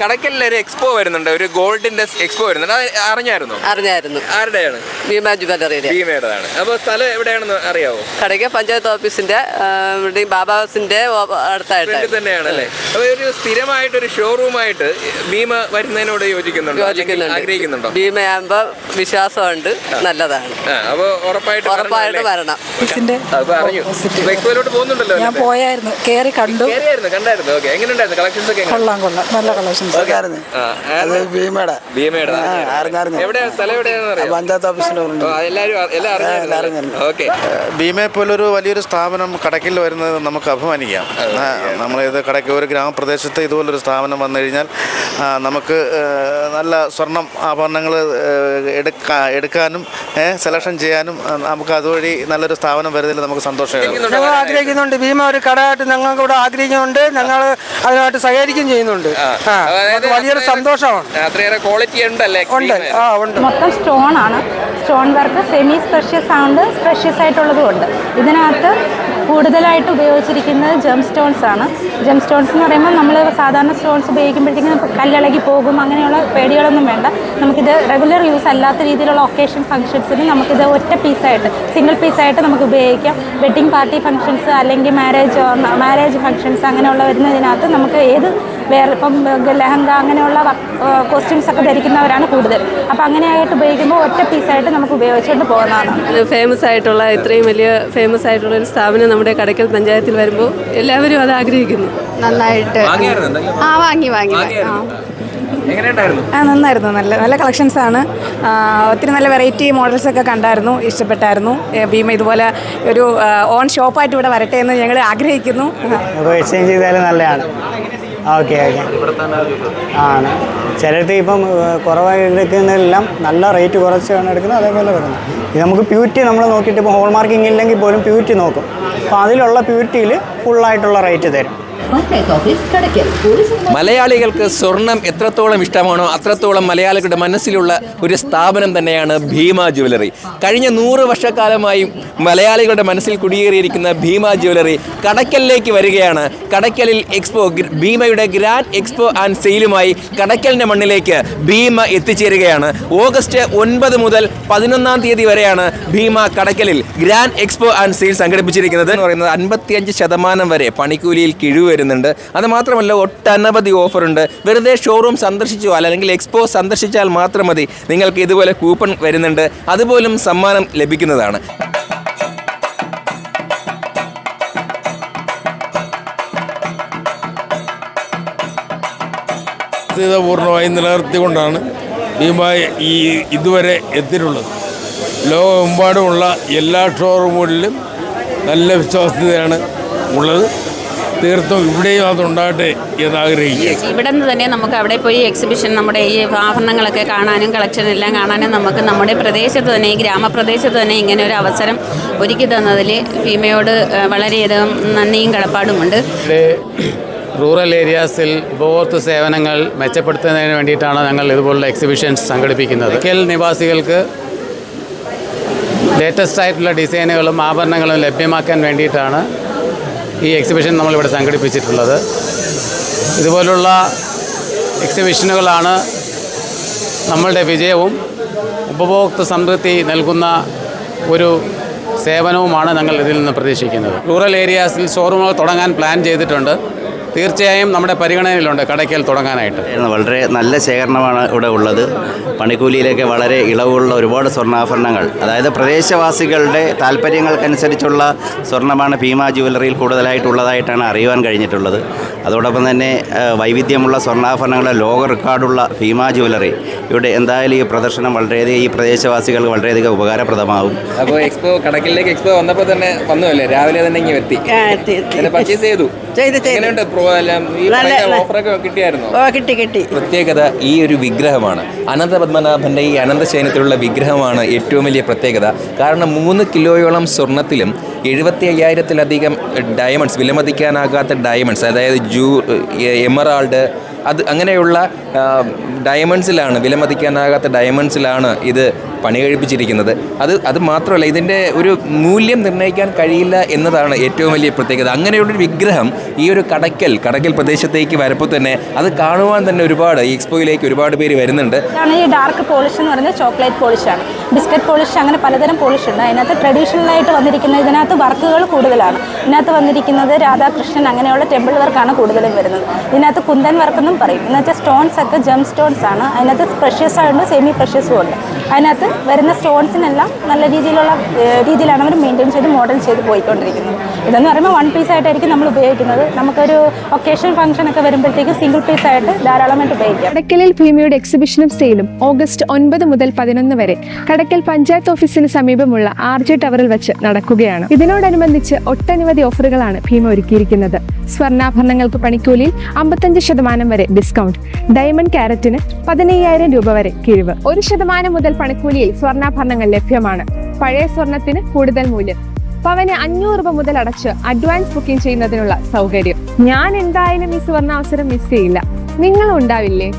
കടക്കലിൽ ഒരു എക്സ്പോ വരുന്നുണ്ട്. ഒരു ഗോൾഡിന്റെ എക്സ്പോ വരുന്നുണ്ട്. അറിഞ്ഞായിരുന്നു അറിഞ്ഞായിരുന്നു? അറിഞ്ഞായിരുന്നു. ആരുടെയാണ്? ഭീമ ജുവലറിയുടെ ഭീമയുടേതാണ്. അപ്പോൾ സ്ഥലം എവിടെയാണെന്ന് അറിയാവോ? കടയ്ക്ക് പഞ്ചായത്ത് ഓഫീസിന്റെ ബാബാസിന്റെ അടുത്തായിട്ട് തന്നെയാണ് അല്ലേ അപ്പോൾ ഒരു സ്ഥിരമായിട്ട് ഒരു ഷോറൂമായിട്ട് ഭീമ വരുന്നതിനോട് യോജിക്കുന്നുണ്ടോ? ആഗ്രഹിക്കുന്നുണ്ടോ? ഭീമയാകുമ്പോ വിശ്വാസമുണ്ട്. നല്ലതാണ്. അപ്പൊ അപ്പോൾ ഉറപ്പായിട്ട് ഉറപ്പായിട്ട് വരണം. അറിഞ്ഞു. എക്സ്പോയിലോട്ട് പോകുന്നുണ്ടല്ലോ ഞാൻ പോയായിരുന്നു. കേറി കണ്ടു. കേറിയായിരുന്നു കണ്ടായിരുന്നു. ഓക്കെ. എങ്ങനെയുണ്ടായിരുന്നു കളക്ഷൻസ് ഒക്കെ കൊള്ളാം കൊള്ളാം. നല്ല കളക്ഷൻസ്. ആ, അത്? ഭീമയുടെ. സ്ഥലം എവിടെയാണെന്ന് പഞ്ചായത്ത് ഓഫീസിന്റെ. ഓക്കെ ഭീമയെ പോലൊരു വലിയൊരു സ്ഥാപനം കടക്കിൽ വരുന്നത് നമുക്ക് അഭിമാനിക്കാം. നമ്മൾ നമ്മളിത് കടയ്ക്ക് ഒരു ഗ്രാമപ്രദേശത്ത് ഇതുപോലൊരു സ്ഥാപനം വന്നു കഴിഞ്ഞാൽ നമുക്ക് നല്ല സ്വർണം ആഭരണങ്ങൾ എടുക്കാ എടുക്കാനും സെലക്ഷൻ ചെയ്യാനും നമുക്ക് അതുവഴി നല്ലൊരു സ്ഥാപനം വരുന്നതിൽ നമുക്ക് സന്തോഷമാണ് ഞങ്ങൾ ആഗ്രഹിക്കുന്നുണ്ട്. ഭീമ ഒരു കടയായിട്ട് ഞങ്ങൾക്ക് ഇവിടെ ആഗ്രഹിക്കുന്നുണ്ട്. ഞങ്ങൾ അതിനായിട്ട് സഹകരിക്കുകയും ചെയ്യുന്നുണ്ട്. വലിയൊരു സന്തോഷമാണ്. അത്രയേറെ ക്വാളിറ്റി ഉണ്ടല്ലേ ഉണ്ട്. ആ ഉണ്ട്. മൊത്തം സ്റ്റോൺ ആണ്. സ്റ്റോൺ വർക്ക് സെമി സ്പെഷ്യസ് ആണ്ട് സ്പെഷ്യസ് ആയിട്ടുള്ളതും ഉണ്ട്. ഇതിനകത്ത് കൂടുതലായിട്ട് ഉപയോഗിച്ചിരിക്കുന്നത് ജെം സ്റ്റോൺസ് ആണ്. ജെം സ്റ്റോൺസ് എന്ന് പറയുമ്പോൾ നമ്മൾ സാധാരണ സ്റ്റോൺസ് ഉപയോഗിക്കുമ്പോഴത്തേക്കും കല്ലിളകി പോകും അങ്ങനെയുള്ള പേടികളൊന്നും വേണ്ട. നമുക്കിത് റെഗുലർ യൂസ് അല്ലാത്ത രീതിയിലുള്ള ഒക്കേഷൻ ഫംഗ്ഷൻസിന് നമുക്കിത് ഒറ്റ പീസായിട്ട് സിംഗിൾ പീസായിട്ട് നമുക്ക് ഉപയോഗിക്കാം. വെഡ്ഡിങ് പാർട്ടി ഫംഗ്ഷൻസ് അല്ലെങ്കിൽ മാരേജ് മാരേജ് ഫംഗ്ഷൻസ് അങ്ങനെയുള്ള വരുന്നതിനകത്ത് നമുക്ക് ഏത് വേറെ ഇപ്പം ലഹങ്ക അങ്ങനെയുള്ള കോസ്റ്റ്യൂംസ് ഒക്കെ ധരിക്കുന്നവരാണ് കൂടുതൽ. അപ്പം അങ്ങനെയായിട്ട് ഉപയോഗിക്കുമ്പോൾ ഒറ്റ പീസായിട്ട് നമുക്ക് ഉപയോഗിച്ചുകൊണ്ട് പോകുന്നതാണ്. ഫേമസ് ആയിട്ടുള്ള ഇത്രയും വലിയ ഫേമസ് ആയിട്ടുള്ള ഒരു സ്ഥാപനം നമ്മുടെ കടയ്ക്കൽ പഞ്ചായത്തിൽ വരുമ്പോൾ എല്ലാവരും അത് ആഗ്രഹിക്കുന്നു. നന്നായിട്ട്. ആ വാങ്ങി വാങ്ങി. ആ. ആ നന്നായിരുന്നു. നല്ല നല്ല കളക്ഷൻസ് ആണ്. ഒത്തിരി നല്ല വെറൈറ്റി മോഡൽസ് ഒക്കെ കണ്ടായിരുന്നു ഇഷ്ടപ്പെട്ടായിരുന്നു. ഭീമ ഇതുപോലെ ഒരു ഓൺ ഷോപ്പായിട്ട് ഇവിടെ വരട്ടെ എന്ന് ഞങ്ങൾ ആഗ്രഹിക്കുന്നു. എക്സ്ചേഞ്ച് ചെയ്താലും നല്ലതാണ്. Okay okay. ആണ്. ചിലടത്ത് ഇപ്പം കുറവായി എടുക്കുന്നതെല്ലാം നല്ല റേറ്റ് കുറച്ചാണ് എടുക്കുന്നത് അതേപോലെ വരുന്നത്. ഇത് നമുക്ക് പ്യൂരിറ്റി നമ്മൾ നോക്കിയിട്ട് ഇപ്പോൾ ഹോൾ മാർക്കിംഗ് ഇല്ലെങ്കിൽ പോലും പ്യൂരിറ്റി നോക്കും. അപ്പോൾ അതിലുള്ള പ്യൂരിറ്റിയിൽ ഫുള്ളായിട്ടുള്ള റേറ്റ് തരും. മലയാളികൾക്ക് സ്വർണം എത്രത്തോളം ഇഷ്ടമാണോ അത്രത്തോളം മലയാളികളുടെ മനസ്സിലുള്ള ഒരു സ്ഥാപനം തന്നെയാണ് ഭീമ ജ്വല്ലറി. കഴിഞ്ഞ നൂറ് വർഷക്കാലമായി മലയാളികളുടെ മനസ്സിൽ കുടിയേറിയിരിക്കുന്ന ഭീമ ജ്വല്ലറി കടക്കലിലേക്ക് വരികയാണ്. കടക്കലിൽ എക്സ്പോ ഭീമയുടെ ഗ്രാൻഡ് എക്സ്പോ ആൻഡ് സെയിലുമായി കടക്കലിന്റെ മണ്ണിലേക്ക് ഭീമ എത്തിച്ചേരുകയാണ്. ഓഗസ്റ്റ് ഒൻപത് മുതൽ പതിനൊന്നാം തീയതി വരെയാണ് ഭീമ കടക്കലിൽ ഗ്രാൻഡ് എക്സ്പോ ആൻഡ് സെയിൽ സംഘടിപ്പിച്ചിരിക്കുന്നത്. എന്ന് പറയുന്നത് അൻപത്തിയഞ്ച് ശതമാനം വരെ പണിക്കൂലിയിൽ കിഴിവ് വരുന്നുണ്ട്. അത് മാത്രമല്ല ഒട്ടനവധി ഓഫറുണ്ട് വെറുതെ ഷോറൂം സന്ദർശിച്ചോ അല്ലെങ്കിൽ എക്സ്പോ സന്ദർശിച്ചാൽ മാത്രം മതി. നിങ്ങൾക്ക് ഇതുപോലെ കൂപ്പൺ വരുന്നുണ്ട്. അതുപോലും സമ്മാനം ലഭിക്കുന്നതാണ്. പൂർണമായി നിലനിർത്തിക്കൊണ്ടാണ് ഭീമ ഈ ഇതുവരെ എത്തിയിട്ടുള്ളത്. ലോകമെമ്പാടുമുള്ള എല്ലാ ഷോറൂമുകളിലും നല്ല വിശ്വാസ്യതയാണ് ഉള്ളത്. തീർത്തും ഇവിടെയും അതുണ്ടാകട്ടെ എന്ന് ആഗ്രഹിക്കുക ഇവിടെ നിന്ന് തന്നെ നമുക്ക് അവിടെ പോയി എക്സിബിഷൻ നമ്മുടെ ഈ ആഭരണങ്ങളൊക്കെ കാണാനും കളക്ഷൻ എല്ലാം കാണാനും നമുക്ക് നമ്മുടെ പ്രദേശത്ത് തന്നെ ഈ ഗ്രാമപ്രദേശത്ത് തന്നെ ഇങ്ങനെ ഒരു അവസരം ഒരുക്കി തന്നതിൽ ഭീമയോട് വളരെയധികം നന്ദിയും കടപ്പാടുമുണ്ട് റൂറൽ ഏരിയാസിൽ ഉപഭോക്തൃ സേവനങ്ങൾ മെച്ചപ്പെടുത്തുന്നതിന് വേണ്ടിയിട്ടാണ് ഞങ്ങൾ ഇതുപോലുള്ള എക്സിബിഷൻസ് സംഘടിപ്പിക്കുന്നത്. കെൽ നിവാസികൾക്ക് ലേറ്റസ്റ്റ് ആയിട്ടുള്ള ഡിസൈനുകളും ആഭരണങ്ങളും ലഭ്യമാക്കാൻ വേണ്ടിയിട്ടാണ് ഈ എക്സിബിഷൻ നമ്മളിവിടെ സംഘടിപ്പിച്ചിട്ടുള്ളത്. ഇതുപോലുള്ള എക്സിബിഷനുകളാണ് നമ്മളുടെ വിജയവും ഉപഭോക്തൃ സംതൃപ്തി നൽകുന്ന ഒരു സേവനവുമാണ് ഞങ്ങൾ ഇതിൽ നിന്ന് പ്രതീക്ഷിക്കുന്നത്. റൂറൽ ഏരിയാസിൽ ഷോറൂമുകൾ തുടങ്ങാൻ പ്ലാൻ ചെയ്തിട്ടുണ്ട്. തീർച്ചയായും നമ്മുടെ പരിഗണനയിലുണ്ട് കടയ്ക്കൽ തുടങ്ങാനായിട്ട്. വളരെ നല്ല ശേഖരണമാണ് ഇവിടെ ഉള്ളത്. പണിക്കൂലിയിലേക്ക് വളരെ ഇളവുള്ള ഒരുപാട് സ്വർണാഭരണങ്ങൾ അതായത് പ്രദേശവാസികളുടെ താല്പര്യങ്ങൾക്കനുസരിച്ചുള്ള സ്വർണമാണ് ഭീമ ജുവലറിയിൽ കൂടുതലായിട്ടുള്ളതായിട്ടാണ് അറിയുവാൻ കഴിഞ്ഞിട്ടുള്ളത്. അതോടൊപ്പം തന്നെ വൈവിധ്യമുള്ള സ്വർണാഭരണങ്ങളുടെ ലോക റെക്കോർഡുള്ള ഭീമ ജുവലറി ഇവിടെ എന്തായാലും ഈ പ്രദർശനം വളരെയധികം ഈ പ്രദേശവാസികൾക്ക് വളരെയധികം ഉപകാരപ്രദമാകും. അപ്പോൾ എക്സ്പോ കടക്കിലേക്ക് എക്സ്പോ വന്നപ്പോൾ തന്നെ വന്നു അല്ലേ രാവിലെ തന്നെ ഇങ്ങനെ എത്തി. പർച്ചേസ് ചെയ്തു. ചെയ്ത് ചെയ്ത്. എങ്ങനെയുണ്ട്? കിട്ടി കിട്ടി. പ്രത്യേകത ഈ ഒരു വിഗ്രഹമാണ്. അനന്ത പത്മനാഭന്റെ ഈ അനന്തശയനത്തിലുള്ള വിഗ്രഹമാണ് ഏറ്റവും വലിയ പ്രത്യേകത. കാരണം മൂന്ന് കിലോയോളം സ്വർണത്തിലും എഴുപത്തി അയ്യായിരത്തിലധികം ഡയമണ്ട്സ് വിലമതിക്കാനാകാത്ത ഡയമണ്ട്സ് അതായത് ജൂ എമറാൾഡ് അത് അങ്ങനെയുള്ള ഡയമണ്ട്സിലാണ് വിലമതിക്കാനാകാത്ത ഡയമണ്ട്സിലാണ് ഇത് പണി കഴിപ്പിച്ചിരിക്കുന്നത്. അത് അത് മാത്രമല്ല ഇതിന്റെ ഒരു മൂല്യം നിർണയിക്കാൻ കഴിയില്ല എന്നതാണ് ഏറ്റവും വലിയ പ്രത്യേകത. അങ്ങനെയുള്ളൊരു വിഗ്രഹം ഈ ഒരു കടക്കൽ കടക്കൽ പ്രദേശത്തേക്ക് വരപ്പോൾ തന്നെ അത് കാണുവാൻ തന്നെ ഒരുപാട് ഈ എക്സ്പോയിലേക്ക് ഒരുപാട് പേര് വരുന്നുണ്ട്. ഈ ഡാർക്ക് പോളിഷ് എന്ന് പറയുന്നത് ചോക്ലേറ്റ് പോളിഷാണ് ബിസ്ക്കറ്റ് പോളിഷ് അങ്ങനെ പലതരം പോളിഷ് ഉണ്ട്. അതിനകത്ത് ട്രഡീഷണൽ ആയിട്ട് വന്നിരിക്കുന്ന ഇതിനകത്ത് വർക്കുകൾ കൂടുതലാണ്. ഇതിനകത്ത് വന്നിരിക്കുന്നത് രാധാകൃഷ്ണൻ അങ്ങനെയുള്ള ടെമ്പിൾ വർക്കാണ് കൂടുതലും വരുന്നത്. ഇതിനകത്ത് കുന്തൻ വർക്ക് പറയും. എന്നുവെച്ചാൽ സ്റ്റോൺസ് ഒക്കെ ജം സ്റ്റോൺസ് ആണ്. അതിനകത്ത് പ്രഷ്യസ് ഉണ്ട് സെമി പ്രഷ്യസും ഉണ്ട്. അതിനകത്ത് വരുന്ന സ്റ്റോൺസിനെല്ലാം നല്ല രീതിയിലുള്ള രീതിയിലാണ് അവർ മെയിന്റെയിൻ ചെയ്ത് മോഡൽ ചെയ്ത് പോയിക്കൊണ്ടിരിക്കുന്നത്. ഇതെന്ന് പറയുമ്പോൾ വൺ പീസ് ആയിട്ടായിരിക്കും നമ്മൾ ഉപയോഗിക്കുന്നത്. നമുക്കൊരു ഒക്കേഷൻ ഫംഗ്ഷൻ ഒക്കെ വരുമ്പോഴത്തേക്ക് സിംഗിൾ പീസ് ആയിട്ട് ധാരാളമായിട്ട് ഉപയോഗിക്കാം. കടക്കലിൽ ഭീമയുടെ എക്സിബിഷനും സെയിലും ഓഗസ്റ്റ് ഒൻപത് മുതൽ പതിനൊന്ന് വരെ കടക്കൽ പഞ്ചായത്ത് ഓഫീസിന് സമീപമുള്ള ആർ ജെ ടവറിൽ വെച്ച് നടക്കുകയാണ്. ഇതിനോടനുബന്ധിച്ച് ഒട്ടനവധി ഓഫറുകളാണ് ഭീമ ഒരുക്കിയിരിക്കുന്നത്. സ്വർണാഭരണങ്ങൾക്ക് പണിക്കൂലിയിൽ അമ്പത്തഞ്ച് ശതമാനം വരെ ഡിസ്കൗണ്ട് ഡയമണ്ട് ക്യാരറ്റിന് പതിനയ്യായിരം രൂപ വരെ കിഴിവ്. ഒരു ശതമാനം മുതൽ പണിക്കൂലിയിൽ സ്വർണാഭരണങ്ങൾ ലഭ്യമാണ്. പഴയ സ്വർണത്തിന് കൂടുതൽ മൂല്യം. പവന് അഞ്ഞൂറ് രൂപ മുതൽ അടച്ച് അഡ്വാൻസ് ബുക്കിംഗ് ചെയ്യുന്നതിനുള്ള സൗകര്യം. ഞാൻ എന്തായാലും ഈ സുവർണ അവസരം മിസ് ചെയ്യില്ല. നിങ്ങളും ഉണ്ടാവില്ലേ?